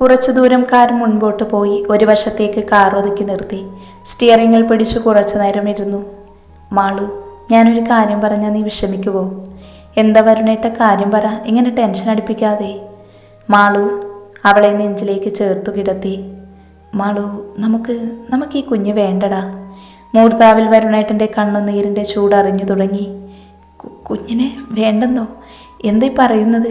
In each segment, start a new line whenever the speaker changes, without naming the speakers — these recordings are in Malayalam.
കുറച്ചു ദൂരം കാർ മുൻപോട്ട് പോയി ഒരു വശത്തേക്ക് കാർ ഒതുക്കി നിർത്തി. സ്റ്റിയറിങ്ങിൽ പിടിച്ചു കുറച്ചു നേരം ഇരുന്നു. മാളു ഞാനൊരു കാര്യം പറഞ്ഞാൽ നീ വിഷമിക്കുവോ? എന്താ വരുണേട്ട കാര്യം പറ. ഇങ്ങനെ ടെൻഷൻ അടിപ്പിക്കാതെ. മാളു അവളെ നെഞ്ചിലേക്ക് ചേർത്തു കിടത്തി. മാളു നമുക്ക് നമുക്ക് ഈ കുഞ്ഞ് വേണ്ടടാ. മൂർത്താവിൽ വരുണേട്ടന്റെ കണ്ണുനീരിന്റെ ചൂടറിഞ്ഞു തുടങ്ങി. കുഞ്ഞിനെ വേണ്ടെന്നോ? എന്തായി പറയുന്നത്?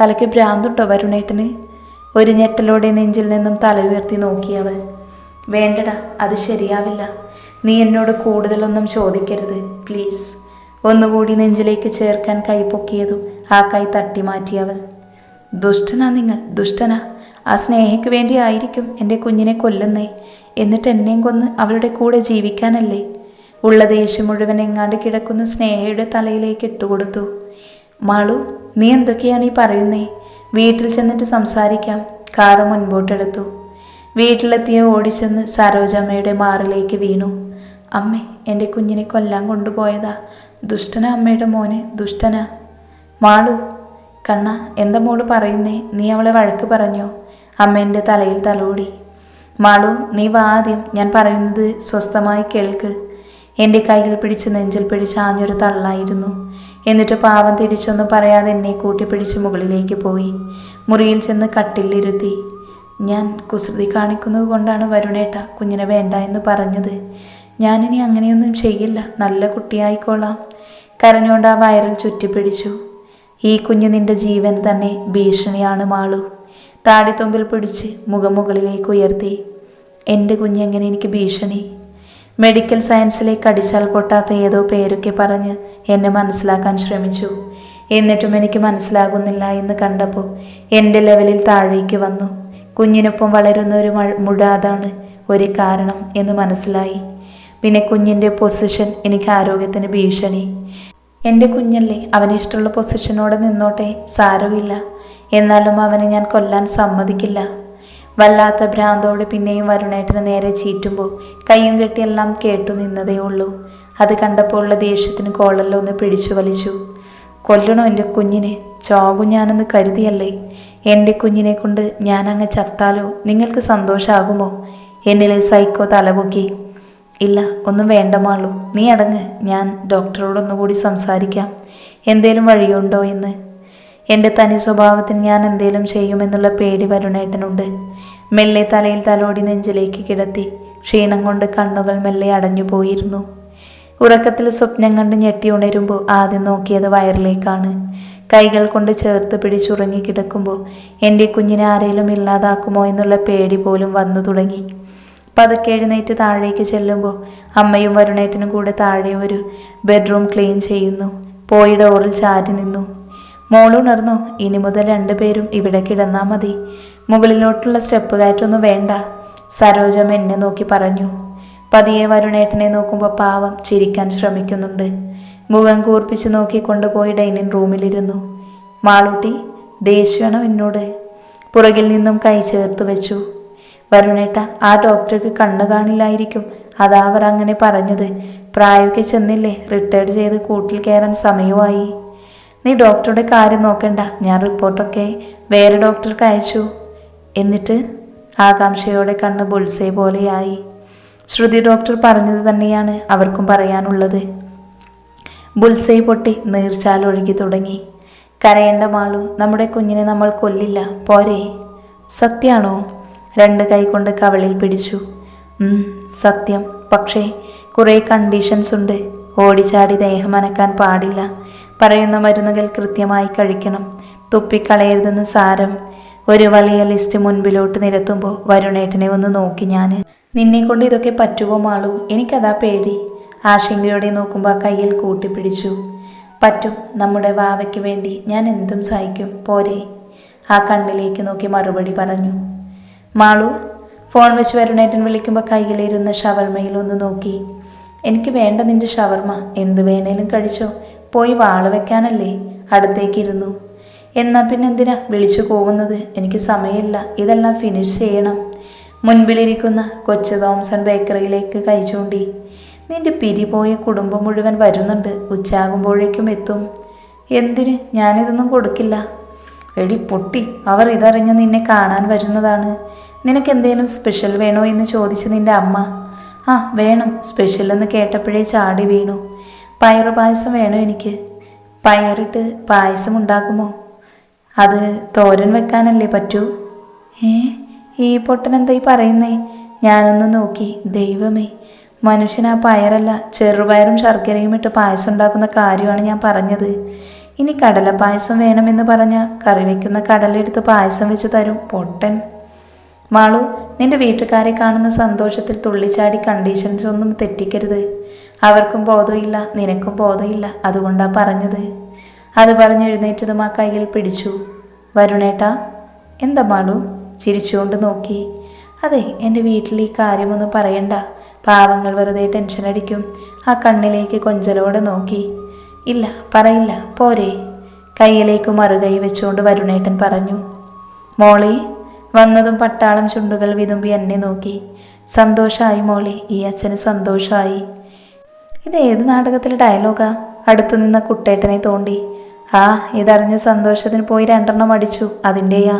തലയ്ക്ക് ഭ്രാന്തുണ്ടോ വരുണേട്ടന്? ഒരു ഞെട്ടലോടെ നെഞ്ചിൽ നിന്നും തല ഉയർത്തി നോക്കിയവൾ വേണ്ടടാ അത് ശരിയാവില്ല. നീ എന്നോട് കൂടുതലൊന്നും ചോദിക്കരുത് പ്ലീസ്. ഒന്നുകൂടി നെഞ്ചിലേക്ക് ചേർക്കാൻ കൈ പൊക്കിയതും ആ കൈ തട്ടി മാറ്റിയവൾ ദുഷ്ടനാ നിങ്ങൾ ദുഷ്ടനാ. ആ സ്നേഹയ്ക്ക് വേണ്ടി ആയിരിക്കും എന്റെ കുഞ്ഞിനെ കൊല്ലുന്നേ. എന്നിട്ട് എന്നെയും കൊന്ന് അവളുടെ കൂടെ ജീവിക്കാനല്ലേ? ഉള്ള ദേഷ്യം മുഴുവൻ എങ്ങാണ്ട് കിടക്കുന്ന സ്നേഹയുടെ തലയിലേക്ക് ഇട്ടുകൊടുത്തു. മാളു നീ എന്തൊക്കെയാണ് ഈ പറയുന്നേ? വീട്ടിൽ ചെന്നിട്ട് സംസാരിക്കാം. കാറ് മുൻപോട്ടെടുത്തു. വീട്ടിലെത്തിയ ഓടിച്ചെന്ന് സരോജമ്മയുടെ മാറിലേക്ക് വീണു. അമ്മേ എന്റെ കുഞ്ഞിനെ കൊല്ലാൻ കൊണ്ടുപോയതാ. ദുഷ്ടന അമ്മയുടെ മോനെ ദുഷ്ടന. മാളു കണ്ണ എന്താ മോൾ പറയുന്നേ? നീ അവളെ വഴക്ക് പറഞ്ഞോ? അമ്മ എന്റെ തലയിൽ തലോടി. മാളു നീ വാ ആദ്യം. ഞാൻ പറയുന്നത് സ്വസ്ഥമായി കേൾക്ക്. എന്റെ കയ്യിൽ പിടിച്ച് നെഞ്ചിൽ പിടിച്ച് ആഞ്ഞൊരു തള്ളായിരുന്നു. എന്നിട്ട് പാവം തിരിച്ചൊന്നും പറയാതെ എന്നെ കൂട്ടിപ്പിടിച്ച് മുകളിലേക്ക് പോയി. മുറിയിൽ ചെന്ന് കട്ടിലിരുത്തി. ഞാൻ കുസൃതി കാണിക്കുന്നത് കൊണ്ടാണ് വരുണേട്ട കുഞ്ഞിനെ വേണ്ട എന്ന് പറഞ്ഞത്. ഞാനിനി അങ്ങനെയൊന്നും ചെയ്യില്ല. നല്ല കുട്ടിയായിക്കോളാം. കരഞ്ഞുകൊണ്ട് ആ വയറിൽ ചുറ്റിപ്പിടിച്ചു. ഈ കുഞ്ഞ് നിന്റെ ജീവൻ തന്നെ ഭീഷണിയാണ് മാളു. താടിത്തുമ്പിൽ പിടിച്ച് മുഖം മുകളിലേക്ക് ഉയർത്തി. എന്റെ കുഞ്ഞെങ്ങനെ എനിക്ക് ഭീഷണി? മെഡിക്കൽ സയൻസിലേക്ക് അടിച്ചാൽ പൊട്ടാത്ത ഏതോ പേരൊക്കെ പറഞ്ഞ് എന്നെ മനസ്സിലാക്കാൻ ശ്രമിച്ചു. എന്നിട്ടും എനിക്ക് മനസ്സിലാകുന്നില്ല എന്ന് കണ്ടപ്പോൾ എന്റെ ലെവലിൽ താഴേക്ക് വന്നു. കുഞ്ഞിനൊപ്പം വളരുന്ന ഒരു മുടാതാണ് ഒരു കാരണം എന്ന് മനസ്സിലായി. പിന്നെ കുഞ്ഞിന്റെ പൊസിഷൻ എനിക്ക് ആരോഗ്യത്തിന് ഭീഷണി. എന്റെ കുഞ്ഞല്ലേ അവനിഷ്ടമുള്ള പൊസിഷനോടെ നിന്നോട്ടെ സാരമില്ല. എന്നാലും അവനെ ഞാൻ കൊല്ലാൻ സമ്മതിക്കില്ല. വല്ലാത്ത ഭ്രാന്തോടെ പിന്നെയും വരുണേട്ടന് നേരെ ചീറ്റുമ്പോൾ കയ്യും കെട്ടിയെല്ലാം കേട്ടു നിന്നതേ ഉള്ളൂ. അത് കണ്ടപ്പോൾ ഉള്ള ദേഷ്യത്തിന് കോളെല്ലാം ഒന്ന് പിടിച്ചു വലിച്ചു. കൊല്ലണോ എന്റെ കുഞ്ഞിനെ? ചോകും ഞാനെന്ന് കരുതിയല്ലേ? എന്റെ കുഞ്ഞിനെ കൊണ്ട് ഞാൻ അങ്ങ് ചത്താലോ? നിങ്ങൾക്ക് സന്തോഷമാകുമോ എന്നിലെ സൈക്കോ തലപൊക്കി. ഇല്ല ഒന്നും വേണ്ട മാളു. നീ അടങ്ങ്. ഞാൻ ഡോക്ടറോടൊന്നുകൂടി സംസാരിക്കാം. എന്തേലും വഴിയുണ്ടോ എന്ന്? എന്റെ തനി സ്വഭാവത്തിന് ഞാൻ എന്തേലും ചെയ്യുമെന്നുള്ള പേടി വരുണേട്ടനുണ്ട്. മെല്ലെ തലയിൽ തലോടി നെഞ്ചിലേക്ക് കിടത്തി ക്ഷീണം കൊണ്ട് കണ്ണുകൾ മെല്ലെ അടഞ്ഞു പോയിരുന്നു. ഉറക്കത്തിൽ സ്വപ്നം കണ്ട് ഞെട്ടി ഉണരുമ്പോൾ ആദ്യം നോക്കിയത് വയറിലേക്കാണ്. കൈകൾ കൊണ്ട് ചേർത്ത് പിടിച്ചുറങ്ങി കിടക്കുമ്പോൾ എന്റെ കുഞ്ഞിനെ ആരെങ്കിലും ഇല്ലാതാക്കുമോ എന്നുള്ള പേടി പോലും വന്നു തുടങ്ങി. പതുക്കെ എഴുന്നേറ്റ് താഴേക്ക് ചെല്ലുമ്പോൾ അമ്മയും വരുണേട്ടനും കൂടെ താഴെ ഒരു ബെഡ്റൂം ക്ലീൻ ചെയ്യുന്നു. പോയി ഡോറിൽ ചാരി നിന്നു. മോളുണർന്നോ ഇനി മുതൽ രണ്ടുപേരും ഇവിടെ കിടന്നാ മതി. മുകളിലോട്ടുള്ള സ്റ്റെപ്പ് കയറ്റൊന്നും വേണ്ട. സരോജം എന്നെ നോക്കി പറഞ്ഞു. പതിയെ വരുണേട്ടനെ നോക്കുമ്പോൾ പാവം ചിരിക്കാൻ ശ്രമിക്കുന്നുണ്ട്. മുഖം കൂർപ്പിച്ച് നോക്കി കൊണ്ടുപോയി ഡൈനിങ് റൂമിലിരുന്നു. മാളൂട്ടി ദേഷ്യണം എന്നോട്? പുറകിൽ നിന്നും കൈ ചേർത്ത് വെച്ചു. വരുണേട്ട ആ ഡോക്ടർക്ക് കണ്ണു കാണില്ലായിരിക്കും. അതാ അവർ അങ്ങനെ പറഞ്ഞത്. പ്രായൊക്കെ ചെന്നില്ലേ റിട്ടയർഡ് ചെയ്ത് കൂട്ടിൽ കയറാൻ സമയമായി. നീ ഡോക്ടറുടെ കാര്യം നോക്കണ്ട. ഞാൻ റിപ്പോർട്ടൊക്കെ വേറെ ഡോക്ടർക്ക് അയച്ചു. എന്നിട്ട് ആകാംക്ഷയോടെ കണ്ണ് ബുൾസേ പോലെയായി. ശ്രുതി ഡോക്ടർ പറഞ്ഞത് തന്നെയാണ് അവർക്കും പറയാനുള്ളത്. ബുൾസൈ പൊട്ടി നീർച്ചാൽ ഒഴുകി തുടങ്ങി. കരയേണ്ട മാളു നമ്മുടെ കുഞ്ഞിനെ നമ്മൾ കൊല്ലില്ല. പോരെ. സത്യാണോ? രണ്ട് കൈ കൊണ്ട് കവളിൽ പിടിച്ചു. സത്യം. പക്ഷേ കുറേ കണ്ടീഷൻസ് ഉണ്ട്. ഓടിച്ചാടി ദേഹം അനക്കാൻ പാടില്ല. പറയുന്ന മരുന്നുകൾ കൃത്യമായി കഴിക്കണം. തുപ്പിക്കളയരുതെന്ന് സാരം. ഒരു വലിയ ലിസ്റ്റ് മുൻപിലോട്ട് നിരത്തുമ്പോൾ വരുണേട്ടനെ ഒന്ന് നോക്കി ഞാൻ നിന്നെ കൊണ്ട് ഇതൊക്കെ പറ്റുമോ മാളു? എനിക്കതാ പേടി. ആശങ്കയോടെ നോക്കുമ്പോൾ കയ്യിൽ കൂട്ടിപ്പിടിച്ചു. പറ്റും. നമ്മുടെ വാവയ്ക്ക് വേണ്ടി ഞാൻ എന്തും സഹിക്കും. പോരെ. ആ കണ്ണിലേക്ക് നോക്കി മറുപടി പറഞ്ഞു. മാളു ഫോൺ വെച്ച് വരുണേട്ടൻ വിളിക്കുമ്പോൾ കയ്യിലിരുന്ന ഷവർമയിൽ ഒന്ന് നോക്കി. എനിക്ക് വേണ്ട നിന്റെ ഷവർമ. എന്ത് വേണേലും കഴിച്ചോ. പോയി വാൾ വെക്കാനല്ലേ അടുത്തേക്കിരുന്നു. എന്നാ പിന്നെ എന്തിനാ വിളിച്ചു പോകുന്നത് എനിക്ക് സമയമില്ല. ഇതെല്ലാം ഫിനിഷ് ചെയ്യണം. മുൻപിലിരിക്കുന്ന കൊച്ചു തോംസൺ ബേക്കറിയിലേക്ക് കൈ ചൂണ്ടി. നിന്റെ പിരി പോയ കുടുംബം മുഴുവൻ വരുന്നുണ്ട്. ഉച്ചയാകുമ്പോഴേക്കും എത്തും. എന്തിന്? ഞാനിതൊന്നും കൊടുക്കില്ല. എടി പൊട്ടി അവർ ഇതറിഞ്ഞ് നിന്നെ കാണാൻ വരുന്നതാണ്. നിനക്ക് എന്തെങ്കിലും സ്പെഷ്യൽ വേണോ എന്ന് ചോദിച്ചു നിന്റെ അമ്മ. ആ വേണം. സ്പെഷ്യൽ എന്ന് കേട്ടപ്പോഴേ ചാടി വീണു. പയറ് പായസം വേണോ എനിക്ക്? പയറിട്ട് പായസം ഉണ്ടാക്കുമോ അത് തോരൻ വെക്കാനല്ലേ പറ്റൂ? ഏ ഈ പൊട്ടൻ എന്തായി പറയുന്നേ? ഞാനൊന്ന് നോക്കി. ദൈവമേ മനുഷ്യൻ ആ പയറല്ല ചെറുപയറും ശർക്കരയും ഇട്ട് പായസം ഉണ്ടാക്കുന്ന കാര്യമാണ് ഞാൻ പറഞ്ഞത്. ഇനി കടല പായസം വേണമെന്ന് പറഞ്ഞ കറി വെക്കുന്ന കടലെടുത്ത് പായസം വെച്ച് തരും പൊട്ടൻ. മാളു നിന്റെ വീട്ടുകാരെ കാണുന്ന സന്തോഷത്തിൽ തുള്ളിച്ചാടി കണ്ടീഷൻസ് ഒന്നും തെറ്റിക്കരുത്. അവർക്കും ബോധമില്ല നിനക്കും ബോധമില്ല അതുകൊണ്ടാ പറഞ്ഞത്. അത് പറഞ്ഞെഴുന്നേറ്റതും ആ കയ്യിൽ പിടിച്ചു. വരുണേട്ടാ എന്താ മാളു? ചിരിച്ചുകൊണ്ട് നോക്കി. അതെ എന്റെ വീട്ടിൽ ഈ കാര്യമൊന്നും പറയണ്ട. പാവങ്ങൾ വെറുതെ ടെൻഷൻ അടിക്കും. ആ കണ്ണിലേക്ക് കൊഞ്ചലോടെ നോക്കി. ഇല്ല പറയില്ല പോരെ. കയ്യിലേക്ക് മറുകൈ വെച്ചുകൊണ്ട് വരുണേട്ടൻ പറഞ്ഞു. മോളി വന്നതും പട്ടാളം ചുണ്ടുകൾ വിതുമ്പി എന്നെ നോക്കി. സന്തോഷമായി മോളി ഈ അച്ഛന് സന്തോഷമായി ഇത് ഏത് നാടകത്തിലെ ഡയലോഗാ? അടുത്തു നിന്ന കുട്ടേട്ടനെ തോണ്ടി. ആ ഇതറിഞ്ഞ് സന്തോഷത്തിന് പോയി രണ്ടെണ്ണം അടിച്ചു. അതിന്റെയാ.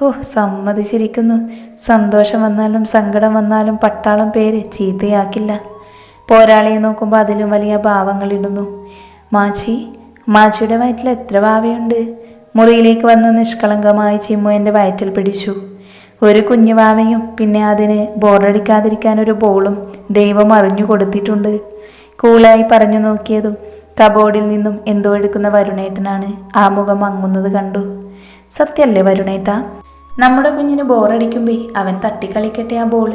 ഹോ സമ്മതിച്ചിരിക്കുന്നു. സന്തോഷം വന്നാലും സങ്കടം വന്നാലും പട്ടാളം പേര് ചീത്തയാക്കില്ല. പോരാളിയെ നോക്കുമ്പോൾ അതിലും വലിയ ഭാവങ്ങളിടുന്നു മാച്ചി മാച്ചിയുടെ വയറ്റിൽ എത്ര ഭാവയുണ്ട് മുറിയിലേക്ക് വന്ന് നിഷ്കളങ്കമായി ചിമ്മു എന്റെ വയറ്റിൽ പിടിച്ചു. ഒരു കുഞ്ഞു വാവയും പിന്നെ അതിന് ബോറടിക്കാതിരിക്കാൻ ഒരു ബോളും ദൈവം അറിഞ്ഞു കൊടുത്തിട്ടുണ്ട്. കൂളായി പറഞ്ഞു നോക്കിയതും കബോർഡിൽ നിന്നും എന്തോ എടുക്കുന്ന വരുണേട്ടനാണ് ആ മുഖം അങ്ങുന്നത് കണ്ടു. സത്യല്ലേ വരുണേട്ട? നമ്മുടെ കുഞ്ഞിന് ബോറടിക്കുമ്പേ അവൻ തട്ടിക്കളിക്കട്ടെ ആ ബോൾ.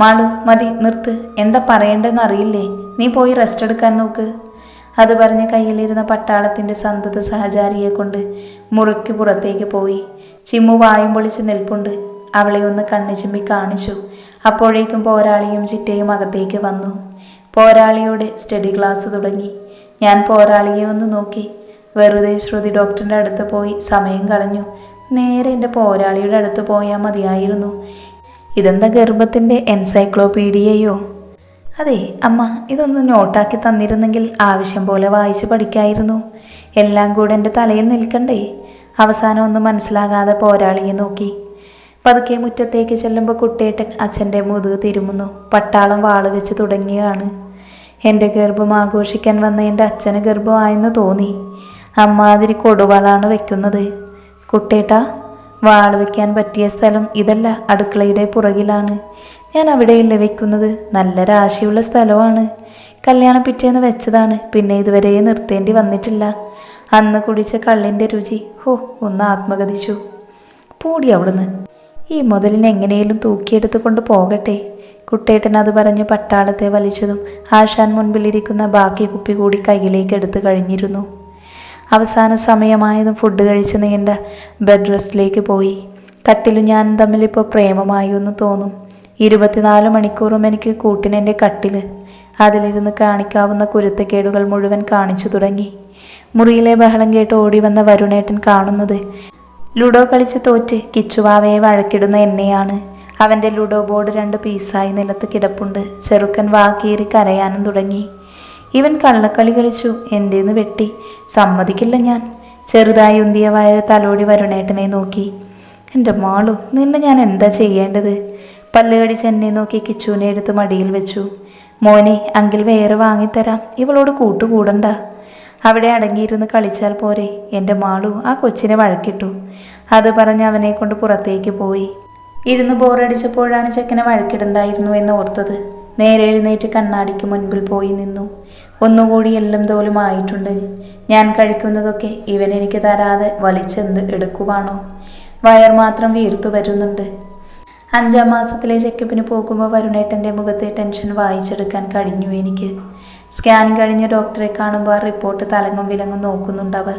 മാളു മതി നിർത്ത്. എന്താ പറയേണ്ടതെന്ന് അറിയില്ലേ? നീ പോയി റെസ്റ്റ് എടുക്കാൻ നോക്ക്. അത് പറഞ്ഞ് കയ്യിലിരുന്ന പട്ടാളത്തിന്റെ സന്തത സഹചാരിയെ കൊണ്ട് മുറുക്കി പുറത്തേക്ക് പോയി. ചിമ്മു വായും പൊളിച്ച് നിൽപ്പുണ്ട്. അവളെ ഒന്ന് കണ്ണു ചിമ്മി കാണിച്ചു. അപ്പോഴേക്കും പോരാളിയും ചിറ്റയും അകത്തേക്ക് വന്നു. പോരാളിയുടെ സ്റ്റഡി ക്ലാസ് തുടങ്ങി. ഞാൻ പോരാളിയെ ഒന്ന് നോക്കി. വെറുതെ ശ്രുതി ഡോക്ടറിന്റെ അടുത്ത് പോയി സമയം കളഞ്ഞു. നേരെ എന്റെ പോരാളിയുടെ അടുത്ത് പോയാൽ മതിയായിരുന്നു. ഇതെന്താ ഗർഭത്തിന്റെ എൻസൈക്ലോപീഡിയയോ? അതെ അമ്മ ഇതൊന്ന് നോട്ടാക്കി തന്നിരുന്നെങ്കിൽ ആവശ്യം പോലെ വായിച്ച് പഠിക്കായിരുന്നു. എല്ലാം കൂടെ എന്റെ തലയിൽ നിൽക്കണ്ടേ? അവസാനം ഒന്നും മനസ്സിലാകാതെ പോരാളിയെ നോക്കി. പതുക്കെ മുറ്റത്തേക്ക് ചെല്ലുമ്പോൾ കുട്ടേട്ടൻ അച്ഛന്റെ മുതുക് തിരുമുന്നു. പട്ടാളം വാൾ വെച്ച് തുടങ്ങിയാണ് എന്റെ ഗർഭം ആഘോഷിക്കാൻ വന്ന എന്റെ അച്ഛന് ഗർഭമായെന്ന് തോന്നി. അമ്മാതിരി കൊടുവാളാണ് വെക്കുന്നത്. കുട്ടേട്ട വാൾ വെക്കാൻ പറ്റിയ സ്ഥലം ഇതല്ല അടുക്കളയുടെ പുറകിലാണ്. ഞാൻ അവിടെയല്ലേ വെക്കുന്നത്. നല്ല രാശിയുള്ള സ്ഥലമാണ്. കല്യാണം പിറ്റേന്ന് വെച്ചതാണ്. പിന്നെ ഇതുവരെ നിർത്തേണ്ടി വന്നിട്ടില്ല. അന്ന് കുടിച്ച കള്ളിന്റെ രുചി ഹോ ഒന്ന് ആത്മഗതിച്ചു. പൂടി അവിടുന്ന്. ഈ മുതലിനെ എങ്ങനെയും കൊണ്ട് പോകട്ടെ. കുട്ടേട്ടൻ അത് പറഞ്ഞ് പട്ടാളത്തെ വലിച്ചതും ആശാൻ മുൻപിലിരിക്കുന്ന ബാക്കി കുപ്പി കൂടി കയ്യിലേക്ക് എടുത്തു കഴിഞ്ഞിരുന്നു. അവസാന സമയമായതും ഫുഡ് കഴിച്ച് നീണ്ട ബെഡ് റെസ്റ്റിലേക്ക് പോയി. കട്ടിലും ഞാനും തമ്മിലിപ്പോൾ പ്രേമമായി എന്ന് തോന്നും. ഇരുപത്തിനാല് മണിക്കൂറും എനിക്ക് കൂട്ടിനെന്റെ കട്ടിൽ അതിലിരുന്ന് കാണിക്കാവുന്ന കുരുത്തക്കേടുകൾ മുഴുവൻ കാണിച്ചു തുടങ്ങി. മുറിയിലെ ബഹളം കേട്ട് ഓടി വന്ന വരുണേട്ടൻ കാണുന്നത് ലുഡോ കളിച്ച് തോറ്റ് കിച്ചുവാവയെ വഴക്കിടുന്ന എന്നെയാണ്. അവന്റെ ലുഡോ ബോർഡ് രണ്ട് പീസായി നിലത്ത് കിടപ്പുണ്ട്. ചെറുക്കൻ വാക്കീറി കരയാനും തുടങ്ങി. ഇവൻ കള്ളക്കളി കളിച്ചു. എന്റേന്ന് വെട്ടി? സമ്മതിക്കില്ല ഞാൻ. ചെറുതായി ഉന്തിയ വയറ് തലോടി വരുണേട്ടനെ നോക്കി. എന്റെ മാളു നിന്നെ ഞാൻ എന്താ ചെയ്യേണ്ടത്? പല്ലുകടിച്ച് എന്നെ നോക്കി കിച്ചുവിനെ എടുത്ത് മടിയിൽ വെച്ചു. മോനെ അങ്കിൽ വേറെ വാങ്ങിത്തരാം. ഇവളോട് കൂട്ടുകൂടണ്ട. അവിടെ അടങ്ങിയിരുന്ന് കളിച്ചാൽ പോരെ. എന്റെ മാളു ആ കൊച്ചിനെ വഴക്കിട്ടു. അത് പറഞ്ഞ് അവനെ കൊണ്ട് പുറത്തേക്ക് പോയി. ഇരുന്ന് ബോറടിച്ചപ്പോഴാണ് ചെക്കനെ വഴക്കിടണ്ടായിരുന്നു എന്ന് ഓർത്തത്. നേരെ എഴുന്നേറ്റ് കണ്ണാടിക്ക് മുൻപിൽ പോയി നിന്നു. ഒന്നുകൂടി എല്ലാം തോലും ആയിട്ടുണ്ട്. ഞാൻ കഴിക്കുന്നതൊക്കെ ഇവൻ എനിക്ക് തരാതെ വലിച്ചെന്ത് എടുക്കുവാണോ? വയർ മാത്രം വീർത്തു വരുന്നുണ്ട്. അഞ്ചാം മാസത്തിലെ ചെക്കപ്പിന് പോകുമ്പോൾ വരുണേട്ടന്റെ മുഖത്തെ ടെൻഷൻ വായിച്ചെടുക്കാൻ കഴിഞ്ഞു എനിക്ക്. സ്കാൻ കഴിഞ്ഞ ഡോക്ടറെ കാണുമ്പോൾ റിപ്പോർട്ട് തലങ്ങും വിലങ്ങും നോക്കുന്നുണ്ടവർ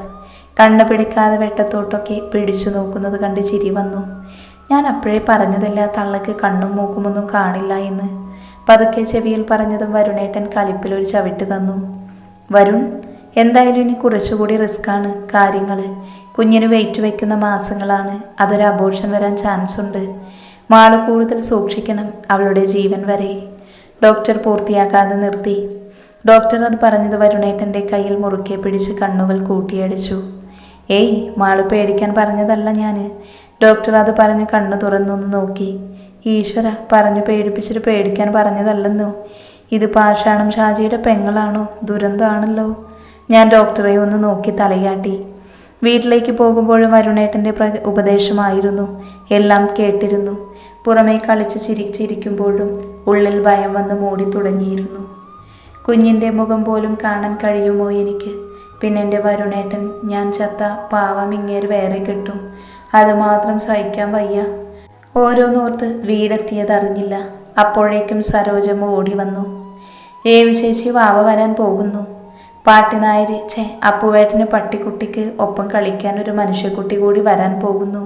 കണ്ണു പിടിക്കാതെ വെട്ടത്തോട്ടൊക്കെ പിടിച്ചു നോക്കുന്നത് കണ്ട് ചിരി വന്നു. ഞാൻ അപ്പോഴേ പറഞ്ഞതല്ല തള്ളക്ക് കണ്ണും മൂക്കുമൊന്നും കാണില്ല എന്ന്? പതുക്കെ ചെവിയിൽ പറഞ്ഞതും വരുണേട്ടൻ കലിപ്പിൽ ഒരു ചവിട്ട് തന്നു. വരുൺ എന്തായാലും ഇനി കുറച്ചുകൂടി റിസ്ക്കാണ് കാര്യങ്ങൾ. കുഞ്ഞിന് വെയിറ്റ് വയ്ക്കുന്ന മാസങ്ങളാണ്. അതൊരു അബോർഷൻ വരാൻ ചാൻസ് ഉണ്ട്. മാൾ കൂടുതൽ സൂക്ഷിക്കണം അവളുടെ ജീവൻ വരെ. ഡോക്ടർ പൂർത്തിയാക്കാതെ നിർത്തി. ഡോക്ടർ അത് പറഞ്ഞത് വരുണേട്ടന്റെ കയ്യിൽ മുറുക്കെ പിടിച്ച് കണ്ണുകൾ കൂട്ടിയടിച്ചു. ഏയ് മാൾ പേടിക്കാൻ പറഞ്ഞതല്ല ഞാൻ ഡോക്ടർ അത് പറഞ്ഞ് കണ്ണു തുറന്നൊന്ന് നോക്കി. ഈശ്വര പറഞ്ഞു പേടിപ്പിച്ചിട്ട് പേടിക്കാൻ പറഞ്ഞതല്ലെന്നോ? ഇത് പാഷാണം ഷാജിയുടെ പെങ്ങളാണോ? ദുരന്തമാണല്ലോ. ഞാൻ ഡോക്ടറെ ഒന്ന് നോക്കി തലയാട്ടി. വീട്ടിലേക്ക് പോകുമ്പോഴും വരുണേട്ടന്റെ പ്ര ഉപദേശമായിരുന്നു. എല്ലാം കേട്ടിരുന്നു. പുറമേ കളിച്ച് ചിരിച്ചിരിക്കുമ്പോഴും ഉള്ളിൽ ഭയം വന്ന് മൂടി തുടങ്ങിയിരുന്നു. കുഞ്ഞിന്റെ മുഖം പോലും കാണാൻ കഴിയുമോ എനിക്ക്? പിന്നെ എന്റെ വരുണേട്ടൻ ഞാൻ ചത്ത പാവം ഇങ്ങേര് വേറെ കിട്ടും. അതുമാത്രം സഹിക്കാൻ വയ്യ. ഓരോന്നോർത്ത് വീടെത്തിയതറിഞ്ഞില്ല അപ്പോഴേക്കും സരോജമ്മ ഓടി വന്നു. രേവി ചേച്ചി വാവ വരാൻ പോകുന്നു. പാട്ടിനായരി ഛേ അപ്പുവേട്ടന് പട്ടിക്കുട്ടിക്ക് ഒപ്പം കളിക്കാൻ ഒരു മനുഷ്യക്കുട്ടി കൂടി വരാൻ പോകുന്നു.